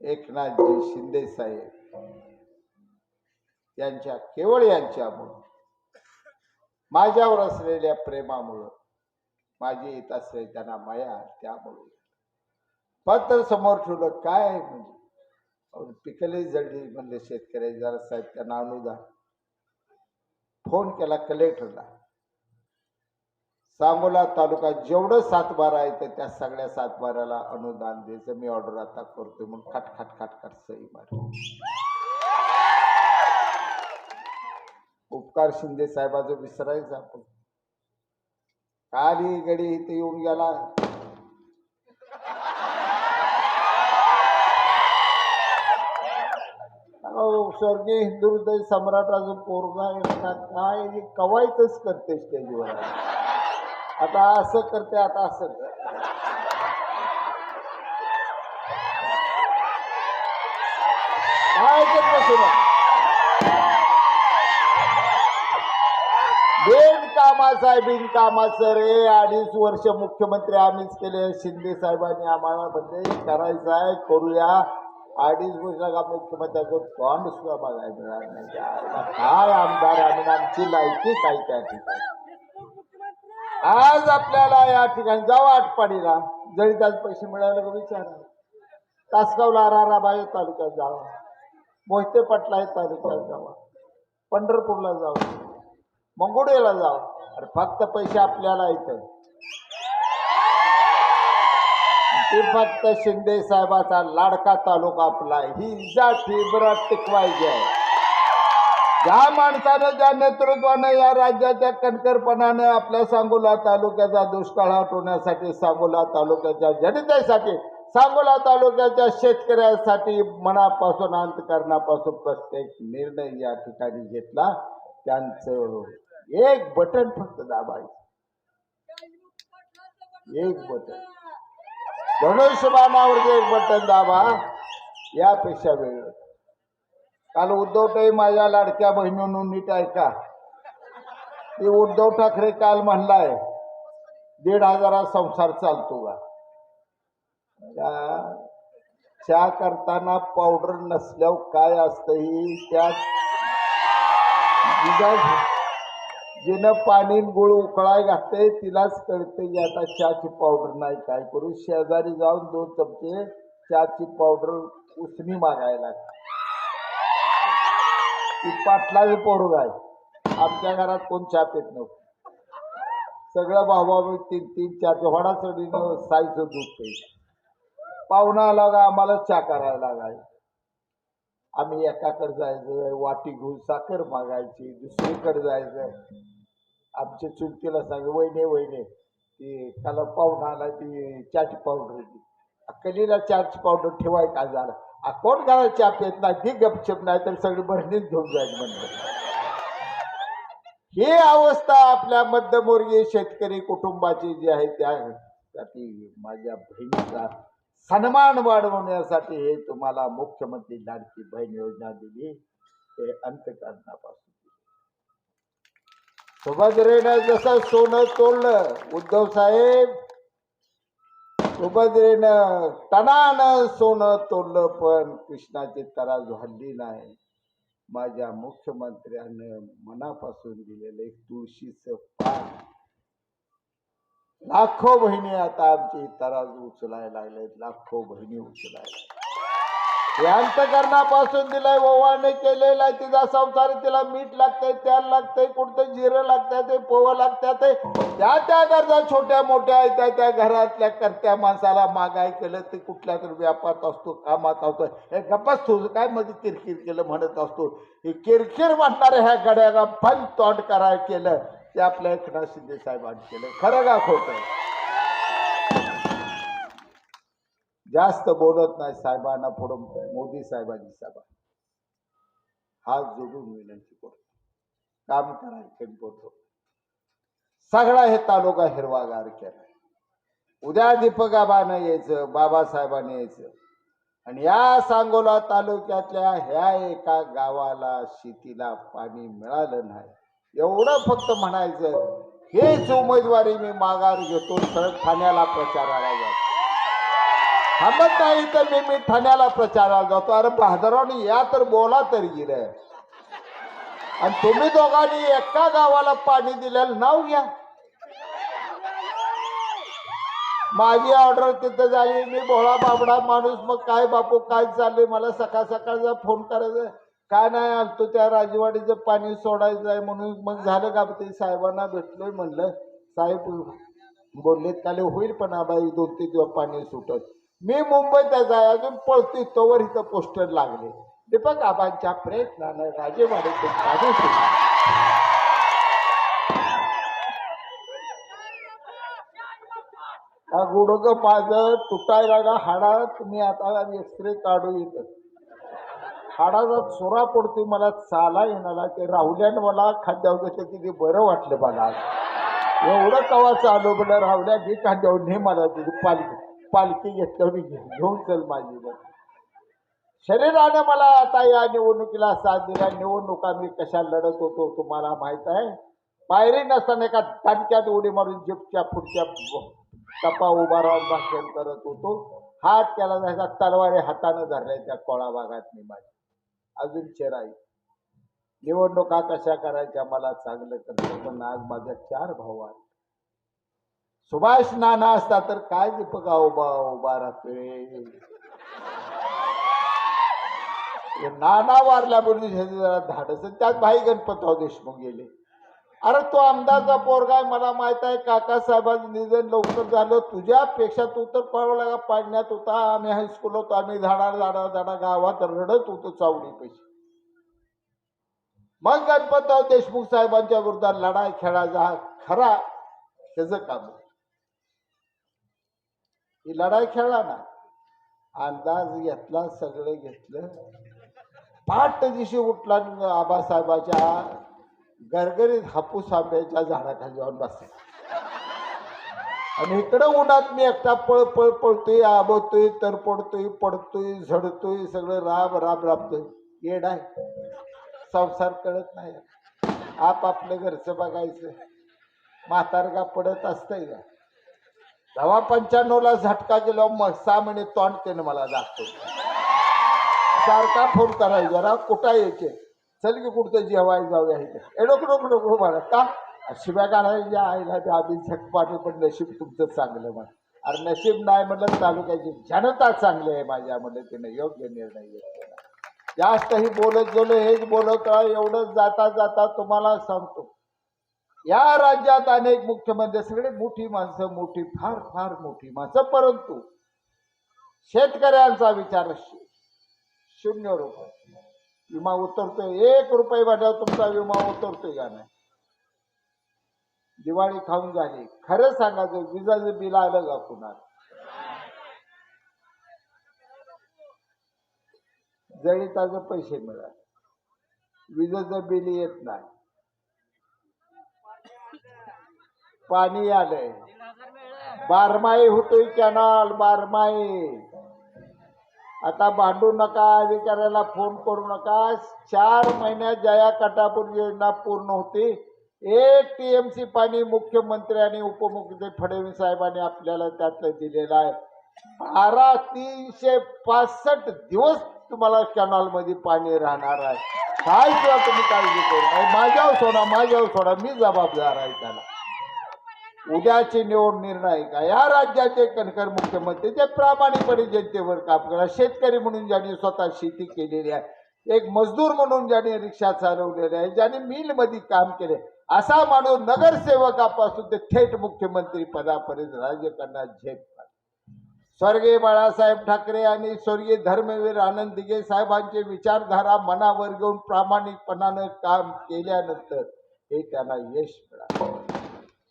एकनाथजी शिंदे साहेब यांच्या केवळ यांच्यामुळं. माझ्यावर असलेल्या प्रेमामुळं माझी येत असले त्यांना माया त्यामुळे. पत्र समोर ठेवलं काय आहे म्हणजे? पिकले जळली म्हणले शेतकऱ्याची जरा साहेब त्यांना अनुदान. फोन केला कलेक्टरला. सांगोला तालुका जेवढं सातबारा आहे तर त्या सगळ्या सातबाराला अनुदान द्यायचं मी ऑर्डर आता करतोय मग खट खट खट खट सही मार. उपकार शिंदे साहेबाचं विसरायचं आपण. काल ही गडी इथे येऊन गेला. स्वर्गीय हिंदुदय सम्राट अजून पोरगा काय कवायतच कवायतच करते जीवनात. आता असं करते आता असं कर. काय ते कसं बिनकामाचं रे. अडीच वर्ष मुख्यमंत्री आम्हीच केले. शिंदे साहेबांनी आम्हाला म्हणजे करायचं आहे करूया. अडीच वर्ष का मुख्यमंत्र्याचं तोंड सुद्धा बघायला मिळालं नाही. काय आमदार आणि आमची लायकी काय त्या ठिकाणी? आज आपल्याला या ठिकाणी जाऊ आटपाडीला. जरी त्यात पैसे मिळाले का विचारा तासगावला राराबाई तालुक्यात जावा. मोहिते पटला तालुक्यात जावा. पंढरपूरला जावा. मंगोडेला जावा. अरे फक्त पैसे आपल्याला इथं. ते फक्त शिंदे साहेबाचा लाडका तालुका आपला. ही जाती बरं टिकवायची आहे. ज्या माणसानं ज्या नेतृत्वानं या राज्याच्या कणकरपणानं आपल्या सांगोला तालुक्याचा दुष्काळ हटवण्यासाठी सांगोला तालुक्याच्या जनतेसाठी सांगोला तालुक्याच्या शेतकऱ्यासाठी मनापासून अंतकरणापासून प्रत्येक निर्णय या ठिकाणी घेतला. त्यांचं एक बटन फक्त दाबायचं. एक बटन. धनुष्यबाणावर जे एक बटन दाबा. यापेक्षा वेगळं. काल उद्धव माझ्या लाडक्या बहिणीनं नीट ऐका. ते उद्धव ठाकरे काल म्हणलाय दीड हजारा संसार चालतो का? चहा करताना पावडर नसल्यावर काय असतं ही? त्या जिजा- जिनं पाणी गुळ उकळाय घातले तिलाच कळते की आता चहाची पावडर नाही. काय करू? शेजारी जाऊन दोन चमचे चहाची पावडर उसणी मागायला ती पाटलाची पोरग आहे. आमच्या घरात कोण चहा पित नव्हतं. सगळं भाऊ तीन तीन चार होडा चढीनं साईचं दूध प्यायचं. पाहुणा आला का आम्हाला चहा करायला लागाय आम्ही एकाकडे जायचं वाटी घेऊन साखर मागायची दुसरीकडे जायचं. आमच्या चुलतीला सांग वहिने वहिने. ती त्याला पाहुणा आला ती चहाची पावडर कलीला चार्ज पावडर ठेवाय का झालं? कोण घरात आपल्यात नाही ती गपचप नाही तर सगळी भरणीच घेऊन जाईल म्हणजे ही अवस्था आपल्या मध्यमवर्गीय शेतकरी कुटुंबाची जी आहे त्यासाठी माझ्या बहिणीचा सन्मान वाढवण्यासाठी हे तुम्हाला मुख्यमंत्री लाडकी बहीण योजना दिली. ते अंतकरणापासून सुभद्रेनं जसं सोनं तोडलं उद्धव साहेब सुभद्रेनं टनानं सोनं तोडलं पण कृष्णाची तराजू हल्ली नाही. माझ्या मुख्यमंत्र्यानं मनापासून दिलेलं एक तुळशीचं पान. लाखो बहिणी आता आमची तराजू उचलायला लागलेत लाखो बहिणी उचलायला हे अंतकरणापासून दिलाय ओवाने केलेला आहे. तिचा संसार तिला मीठ लागतंय तेल लागतंय कुठतं जिरं लागतंय ते पोवं लागतात त्या त्या गरजा छोट्या मोठ्या आहेत त्या त्या घरातल्या करत्या माणसाला मागाय केलं ते कुठल्या तरी व्यापारात असतो कामात असतो. हे गप्पाच तुझं काय मध्ये किरकिर केलं म्हणत असतो. हे किरकिर म्हणणाऱ्या ह्या गड्याला पण तोंड कराय केलं ते आपल्या एकनाथ शिंदे साहेबांनी केलं. खरं का खोटं जास्त बोलत नाही साहेबांना पुढं मोदी साहेबांनी साहेबा हात जोडून विनंती करतो. काम करायचं बोलतो सगळा हे तालुका हिरवागार केला. उद्या दीपकाबानं यायचं बाबासाहेबांनी यायचं. आणि या सांगोला तालुक्यातल्या ह्या एका गावाला शेतीला पाणी मिळालं नाही. एवढं फक्त म्हणायचं हेच उमेदवारी मी माघार घेतो सरळ ठाण्याला प्रचाराला जातो. थांबत नाही तर मी मी ठाण्याला प्रचाराला जातो. अरे बहादरावनी या तर बोला तरी गिरे. आणि तुम्ही दोघांनी एका गावाला पाणी दिलेलं नाव घ्या. माझी ऑर्डर तिथं झाली. मी भोळा बाबडा माणूस. मग काय बापू काय चालले मला सकाळ सकाळचा फोन करायचा. काय नाही आलतो त्या राजवाडीचं पाणी सोडायचं आहे म्हणून मग झालं का? ते साहेबांना भेटलोय म्हणलं. साहेब बोललेत काले होईल पण आबाई दोन तीन दिवस पाणी सुटत. मी मुंबईत जाय अजून पळतोय तोवर इथं पोस्टर लागले. दीपक आबांच्या प्रयत्नानं राजेवाडीतून काढू सुटलं गुडग माझं तुटायला ना हाडात मी आता एक्सरे काढू येत हाडाचा चोरा पडतोय मला चाला येणार. ते राहुल्यानं मला खाद्यावर घेतलं किती बरं वाटलं मला. एवढं कवा चालू म्हणलं राहुल्या घे खाद्यावर ने मला तिथे पालिका पालखी घेतल्यावर घे घेऊन चल माझी शरीरानं शरीराने मला आता या निवडणुकीला साथ दिला निवडणुका मी कशा लढत होतो तुम्हाला माहीत आहे? पायरी नसताना एका दणक्यात उडी मारून जिपच्या पुढच्या टप्पा उभा राहून भाषण करत होतो. हात केला जायचा तलवारी हातानं धरल्या त्या कोळा भागात मी माझी. अजून चेराई निवडणुका कशा करायच्या मला चांगलं करतो पण आज माझ्या चार भाऊ आहेत सुभाष नाना असता तर काय दीपका उभा उभा राहतोय? नाना वारल्या जरा धाडस. त्यात भाई गणपतराव देशमुख गेले. अरे तो आमदारचा पोरगा आहे मला माहीत आहे काकासाहेबांचं निधन लवकर झालं. तुझ्यापेक्षा तू तर पळवला पाडण्यात होता. आम्ही हायस्कूल होतो आम्ही झाडा झाडा झाडा गावात रडत होतो चावडी पैसे मग गणपतराव देशमुख साहेबांच्या विरोधात लढाई खेळायचा जा खरा त्याचं काम आहे. ही लढाई खेळला ना. अंदाज घेतला सगळं घेतलं. पाठ दिवशी उठला आबासाहेबाच्या गरगरीत हापूस आंब्याच्या झाडाखाली जाऊन बसला. आणि इकडं उन्हात मी एकटा पळ पळ पळतोय आबवतोय तर पडतोय पडतोय झडतोय सगळं राब राब राबतोय. येड आहे. संसार कळत नाही. आप आपलं घरचं बघायचं. म्हातारगा पडत असतंय का? तेव्हा पंच्याण्णवला झटका गेलो मग सहा महिने तोंड त्याने मला दाखवलं सारखा फोन करायचा जरा कुठं यायचे? चल की कुठचं जेवायला जाऊया एडोक डोक डोक म्हणत का? शिव्या काढायच्या आईला ते आम्ही झटपाणी पण नशीब तुमचं चांगलं म्हण. अरे नशीब नाही म्हटलं तालुक्याची जनता चांगली आहे माझ्या म्हणलं तिने योग्य निर्णय घेतला. जास्तही बोलत गेलो हेच बोलत राहा एवढंच जाता जाता तुम्हाला सांगतो. या राज्यात अनेक मुख्यमंत्री सगळे मोठी माणसं मोठी फार फार मोठी माणसं. परंतु शेतकऱ्यांचा विचार शून्य रुपये. विमा उतरतोय एक रुपये वाढल्यावर तुमचा विमा उतरतोय का नाही? दिवाळी खाऊन झाली. खरं सांगायचं विजाचं बिल आलं का कुणाला? जळीताचं पैसे मिळाले. विजेचं बिल येत नाही. पाणी आलंय. बारमाही होतोय कॅनॉल बारमाही. आता भांडू नका अधिकाऱ्याला फोन करू नका. चार महिन्यात जया कटापूर योजना पूर्ण होती. एक टीएमसी पाणी मुख्यमंत्री आणि उपमुख्यमंत्री फडणवीस साहेबांनी आपल्याला त्यातलं दिलेलं आहे. बारा तीनशे पासष्ट दिवस तुम्हाला कॅनॉलमध्ये पाणी राहणार आहे. काय किंवा तुम्ही काळजी करू माझ्यावर सोडा माझ्यावर सोडा. मी जबाबदार आहे त्याला. उद्याची निवड निर्णायक आहे. या राज्याचे कणकर मुख्यमंत्री जे प्रामाणिकपणे जनतेवर काम करा शेतकरी म्हणून ज्यांनी स्वतः शेती केलेली आहे एक मजदूर म्हणून ज्याने रिक्षा चालवलेले आहे ज्याने मिलमध्ये काम केले असा माणूस नगरसेवकापासून ते थेट मुख्यमंत्री पदापर्यंत राज्य झेप स्वर्गीय बाळासाहेब ठाकरे आणि स्वर्गीय धर्मवीर आनंद दिघे साहेबांचे विचारधारा मनावर घेऊन प्रामाणिकपणानं काम केल्यानंतर हे त्यांना यश मिळालं.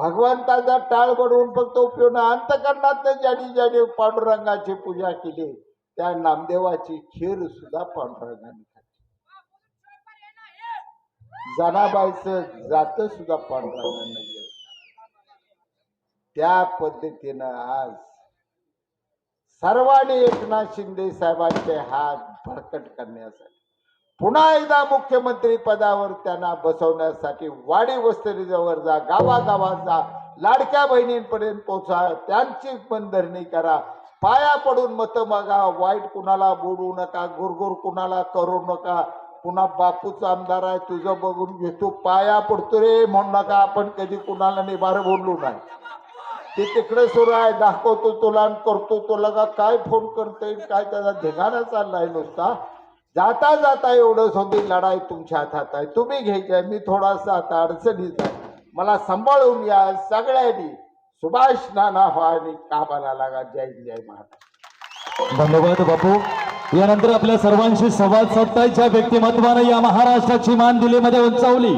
भगवंताचा टाळ बनवून फक्त उपयोग अंतकरणात ज्यांनी ज्यांनी पांडुरंगाची पूजा केली त्या नामदेवाची खीर सुद्धा पांडुरंगाने खाल्ली. जनाबाईचं जात सुद्धा पांडुरंगाने गेलं त्या पद्धतीनं आज सर्वांनी एकनाथ शिंदे साहेबांचे हात भरकट करण्यासाठी पुन्हा एकदा मुख्यमंत्री पदावर त्यांना बसवण्यासाठी वाडी वस्तीजवळ जा गावागावात जा लाडक्या बहिणींपर्यंत पोहोचा त्यांची मनधरणी करा. पाया पडून मत मागा वाईट कुणाला बोलू नका गुरगुर कुणाला करू नका. पुन्हा बापूच आमदार आहे तुझं बघून घेतो. पाया पडतो रे म्हणू नका आपण कधी कुणाला निभार बोललो नाही. ते तिकडे सुरू आहे दाखवतो तुला करतो तो लगा काय फोन करतोय काय त्याचा धिगाणा चाललाय नुसता? जाता जाता एवढं सोबी लढाई तुमच्या हातात आहे. तुम्ही घ्यायची मी थोडासा आता अडचणीत आहे. मला सांभाळून या सगळ्यांनी. सुभाष नाना व्हा आणि कामाला लागा. जय जय महाराज धन्यवाद बापू. यानंतर आपल्या सर्वांशी संवाद साधताय. ज्या व्यक्तिमत्वानं या महाराष्ट्राची मान दिल्लीमध्ये उंचावली